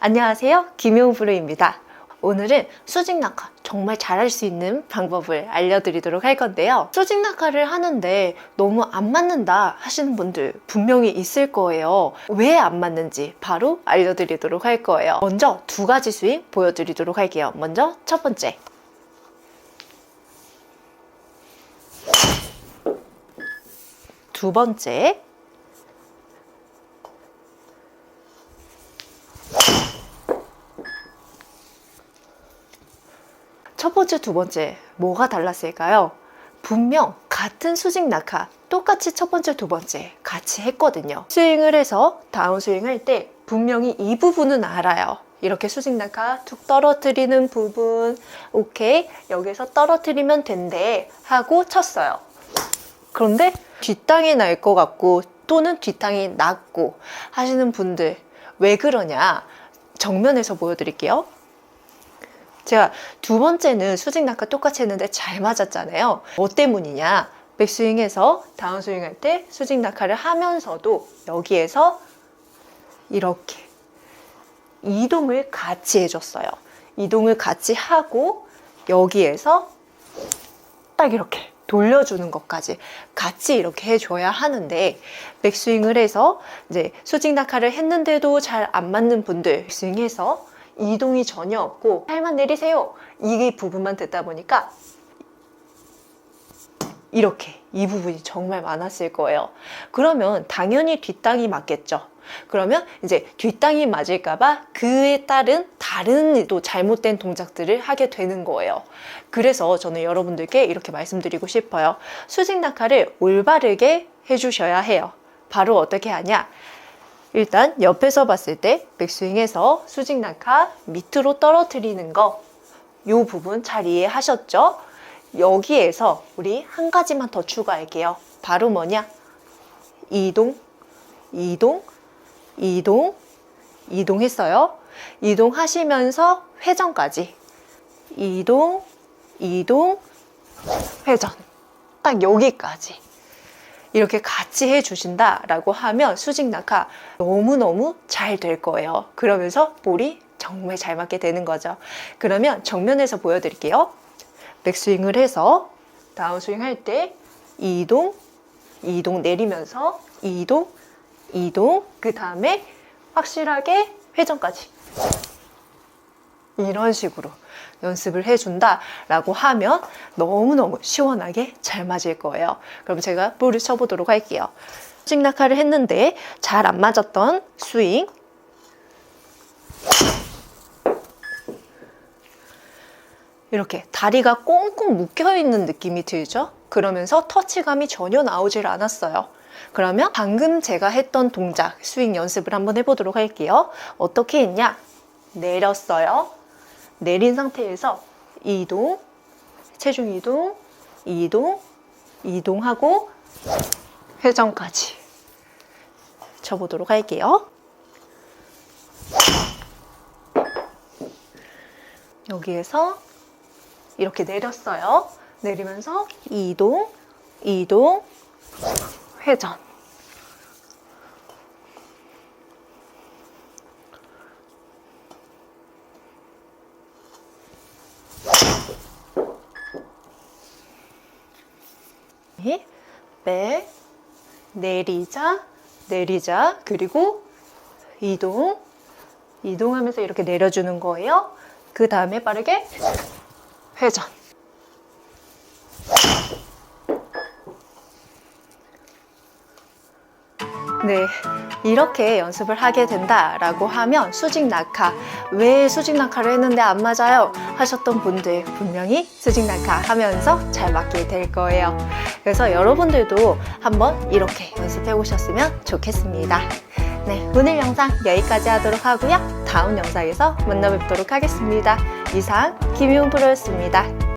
안녕하세요. 김효우 프로입니다. 오늘은 수직 낙하 정말 잘할 수 있는 방법을 알려드리도록 할 건데요. 수직 낙하를 하는데 너무 안 맞는다 하시는 분들 분명히 있을 거예요. 왜 안 맞는지 바로 알려드리도록 할 거예요. 먼저 두 가지 스윙 보여드리도록 할게요. 먼저 첫 번째. 두 번째. 첫 번째, 두 번째 뭐가 달랐을까요? 분명 같은 수직 낙하 똑같이 첫 번째, 두 번째 같이 했거든요. 스윙을 해서 다운 스윙 할 때 분명히 이 부분은 알아요. 이렇게 수직 낙하 툭 떨어뜨리는 부분 오케이 여기서 떨어뜨리면 된대 하고 쳤어요. 그런데 뒷땅이 날 것 같고 또는 뒷땅이 낮고 하시는 분들 왜 그러냐 정면에서 보여드릴게요. 제가 두 번째는 수직 낙하 똑같이 했는데 잘 맞았잖아요. 뭐 때문이냐? 백스윙에서 다운스윙 할 때 수직 낙하를 하면서도 여기에서 이렇게 이동을 같이 해줬어요. 이동을 같이 하고 여기에서 딱 이렇게 돌려주는 것까지 같이 이렇게 해줘야 하는데 백스윙을 해서 이제 수직 낙하를 했는데도 잘 안 맞는 분들 백스윙해서 이동이 전혀 없고 팔만 내리세요 이 부분만 듣다 보니까 이렇게 이 부분이 정말 많았을 거예요 그러면 당연히 뒷땅이 맞겠죠 그러면 이제 뒷땅이 맞을까봐 그에 따른 다른 또 잘못된 동작들을 하게 되는 거예요. 그래서 저는 여러분들께 이렇게 말씀드리고 싶어요. 수직 낙하를 올바르게 해주셔야 해요. 바로 어떻게 하냐? 일단 옆에서 봤을 때 백스윙에서 수직 낙하 밑으로 떨어뜨리는 거, 요 부분 잘 이해하셨죠? 여기에서 우리 한 가지만 더 추가할게요. 바로 뭐냐? 이동, 이동, 이동, 이동했어요. 이동하시면서 회전까지. 이동, 이동, 회전. 딱 여기까지. 이렇게 같이 해주신다라고 하면 수직 낙하 너무너무 잘 될 거예요. 그러면서 볼이 정말 잘 맞게 되는 거죠. 그러면 정면에서 보여드릴게요. 백스윙을 해서 다운스윙 할 때 이동, 이동 내리면서 이동, 이동, 그 다음에 확실하게 회전까지. 이런 식으로 연습을 해준다라고 하면 너무너무 시원하게 잘 맞을 거예요. 그럼 제가 볼을 쳐보도록 할게요. 수직 낙하를 했는데 잘 안 맞았던 스윙. 이렇게 다리가 꽁꽁 묶여 있는 느낌이 들죠? 그러면서 터치감이 전혀 나오질 않았어요. 그러면 방금 제가 했던 동작, 스윙 연습을 한번 해보도록 할게요. 어떻게 했냐? 내렸어요. 내린 상태에서 이동, 체중 이동, 이동, 이동하고 회전까지 쳐보도록 할게요. 여기에서 이렇게 내렸어요. 내리면서 이동, 이동, 회전. 백, 내리자, 내리자, 그리고 이동, 이동하면서 이렇게 내려주는 거예요. 그 다음에 빠르게 회전. 네, 이렇게 연습을 하게 된다라고 하면 수직 낙하, 왜 수직 낙하를 했는데 안 맞아요? 하셨던 분들 분명히 수직 낙하 하면서 잘 맞게 될 거예요. 그래서 여러분들도 한번 이렇게 연습해 보셨으면 좋겠습니다. 네, 오늘 영상 여기까지 하도록 하고요. 다음 영상에서 만나 뵙도록 하겠습니다. 이상 김희훈 프로였습니다.